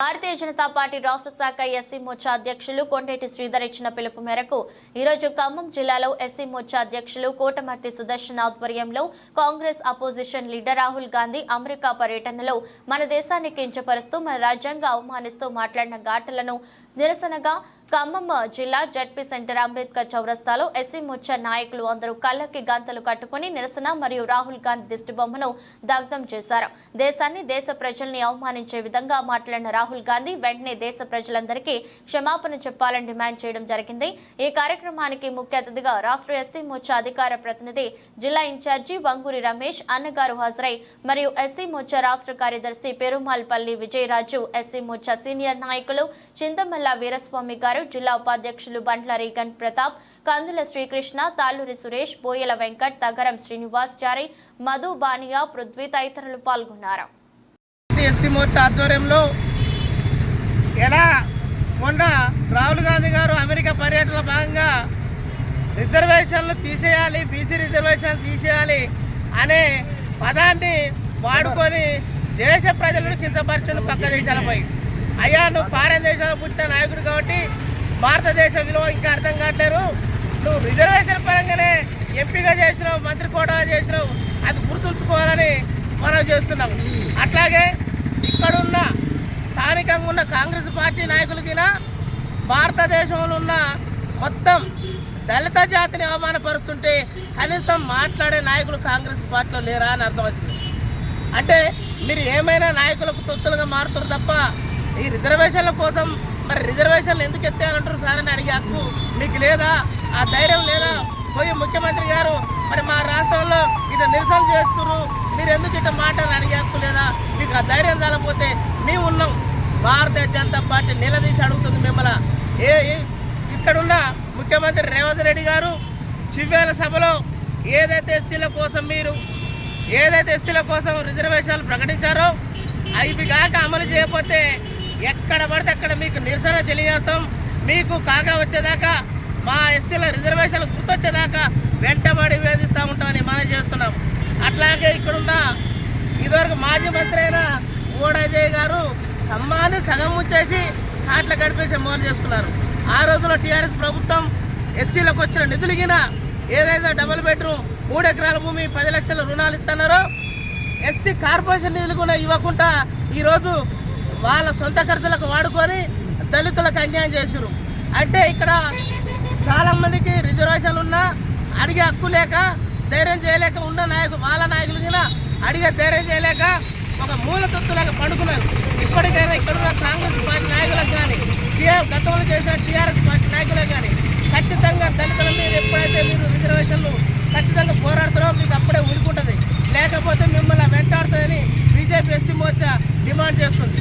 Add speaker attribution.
Speaker 1: Bharatiya Janata party రాష్ట్ర శాఖ SC Morcha అధ్యక్షులు కొండేటి శ్రీధర్ ఇచ్చిన పిలుపు మేరకు ఈరోజు ఖమ్మం జిల్లాలో ఎస్సీ మోర్చా అధ్యక్షులు కోటమర్తి సుదర్శన్ ఆధ్వర్యంలో Congress opposition leader Rahul Gandhi America పర్యటనలో మన దేశాన్ని కించపరుస్తూ మన రాజ్యాంగ అవమానిస్తూ మాట్లాడిన ఘాటలను నిరసనగా ఖమ్మం జిల్లా జడ్పీ సెంటర్ అంబేద్కర్ చౌరస్తాలో ఎస్సీ మోర్చా నాయకులు అందరూ కళ్ళకి గంతలు కట్టుకుని నిరసన మరియు రాహుల్ గాంధీ దిష్టిబొమ్మను దగ్ధం చేశారు. దేశాన్ని దేశ ప్రజల్ని అవమానించే విధంగా మాట్లాడిన రాహుల్ గాంధీ వెంటనే దేశ ప్రజలందరికీ క్షమాపణ చెప్పాలని డిమాండ్ చేయడం జరిగింది. ఈ కార్యక్రమానికి ముఖ్య అతిథిగా రాష్ట్ర ఎస్సీ మోర్చా అధికార ప్రతినిధి జిల్లా ఇన్ఛార్జి వంగూరి రమేష్ అన్నగారు హాజరై మరియు ఎస్సీ మోర్చా రాష్ట్ర కార్యదర్శి పెరుమాల్పల్లి విజయరాజు ఎస్సీ మోర్చా సీనియర్ నాయకులు చింతమల్ల వీరస్వామి గారు జిల్లా ఉపాధ్యక్షులు బంట్ల రీగన్ ప్రతాప్ కందుల శ్రీకృష్ణ తాళ్ళూరి సురేష్ బోయల వెంకట్ తగరం శ్రీనివాస్ చారి మధు బానియా పృథ్వీ తదితరులు పాల్గొన్నారు.
Speaker 2: ఎస్సీ మోర్చా ఆధ్వర్యంలో ఎలా మొన్న రాహుల్ గాంధీ గారు అమెరికా పర్యటనలో భాగంగా రిజర్వేషన్లు తీసేయాలి బీసీ రిజర్వేషన్లు తీసేయాలి అనే పదాన్ని వాడుకొని దేశ ప్రజలను కించపరచుని పక్క దేశాలపై. అయ్యా నువ్వు ఫారెన్ దేశంలో పుట్టిన నాయకుడు కాబట్టి భారతదేశ విలువ ఇంకా అర్థం కావట్లేరు నువ్వు రిజర్వేషన్ పరంగానే ఎంపీగా చేసినావు మంత్రి కోటా చేసినావు అది గుర్తుంచుకోవాలని మనం చేస్తున్నాం. అట్లాగే ఇక్కడున్న స్థానికంగా ఉన్న కాంగ్రెస్ పార్టీ నాయకులకినా భారతదేశంలో ఉన్న మొత్తం దళిత జాతిని అవమానపరుస్తుంటే కనీసం మాట్లాడే నాయకులు కాంగ్రెస్ పార్టీలో లేరా అని అర్థమవుతుంది. అంటే మీరు ఏమైనా నాయకులకు తొత్తులుగా మారుతారు తప్ప ఈ రిజర్వేషన్ల కోసం మరి రిజర్వేషన్లు ఎందుకు ఎత్తేయాలంటారు సార్ అని అడిగే హక్కు మీకు లేదా? ఆ ధైర్యం లేదా? పోయి ముఖ్యమంత్రి గారు మరి మా రాష్ట్రంలో ఇట్లా నిరసన చేస్తున్నారు. మీరు ఎందుకు ఇట్లా మాటలు అడిగే హక్కు లేదా? మీకు ఆ ధైర్యం చాలపోతే మేము ఉన్నాం. భారతీయ జనతా పార్టీ నిలదీసి అడుగుతుంది మిమ్మల్ని. ఏ ఏ- ఇక్కడున్న ముఖ్యమంత్రి రేవంత్ రెడ్డి గారు చివ్వేల సభలో ఏదైతే ఎస్సీల కోసం మీరు ఏదైతే ఎస్సీల కోసం రిజర్వేషన్లు ప్రకటించారో అవి కాక అమలు చేయకపోతే ఎక్కడ పడితే అక్కడ మీకు నిరసన తెలియజేస్తాం. మీకు కాగా వచ్చేదాకా మా ఎస్సీల రిజర్వేషన్లు గుర్తొచ్చేదాకా వెంటబడి వేధిస్తూ ఉంటామని మనం చేస్తున్నాం. అట్లాగే ఇక్కడున్న ఇదివరకు మాజీ మంత్రి అయిన ఓడజయ్ గారు ఖమ్మాన్ని సగం ఉంచేసి కాట్ల గడిపేసి మోలు చేసుకున్నారు. ఆ రోజుల్లో టీఆర్ఎస్ ప్రభుత్వం ఎస్సీలకు వచ్చిన నిధులిగిన ఏదైతే డబుల్ బెడ్రూమ్ మూడు ఎకరాల భూమి పది లక్షల రుణాలు ఇస్తున్నారో ఎస్సీ కార్పొరేషన్ నిధులు కూడా ఇవ్వకుండా ఈరోజు వాళ్ళ సొంత ఖర్చులకు వాడుకొని దళితులకు అన్యాయం చేశారు అంటే ఇక్కడ చాలామందికి రిజర్వేషన్లు ఉన్నా అడిగే హక్కు లేక ధైర్యం చేయలేక ఉన్న నాయకులు వాళ్ళ నాయకులు కూడా అడిగే ధైర్యం చేయలేక ఒక మూల తొత్తులాగా పండుకున్నారు. ఇప్పటికైనా ఇక్కడున్న కాంగ్రెస్ పార్టీ నాయకులకు కానీ టీఆర్ గతంలో చేసిన టీఆర్ఎస్ పార్టీ డిమాండ్ చేస్తుంది.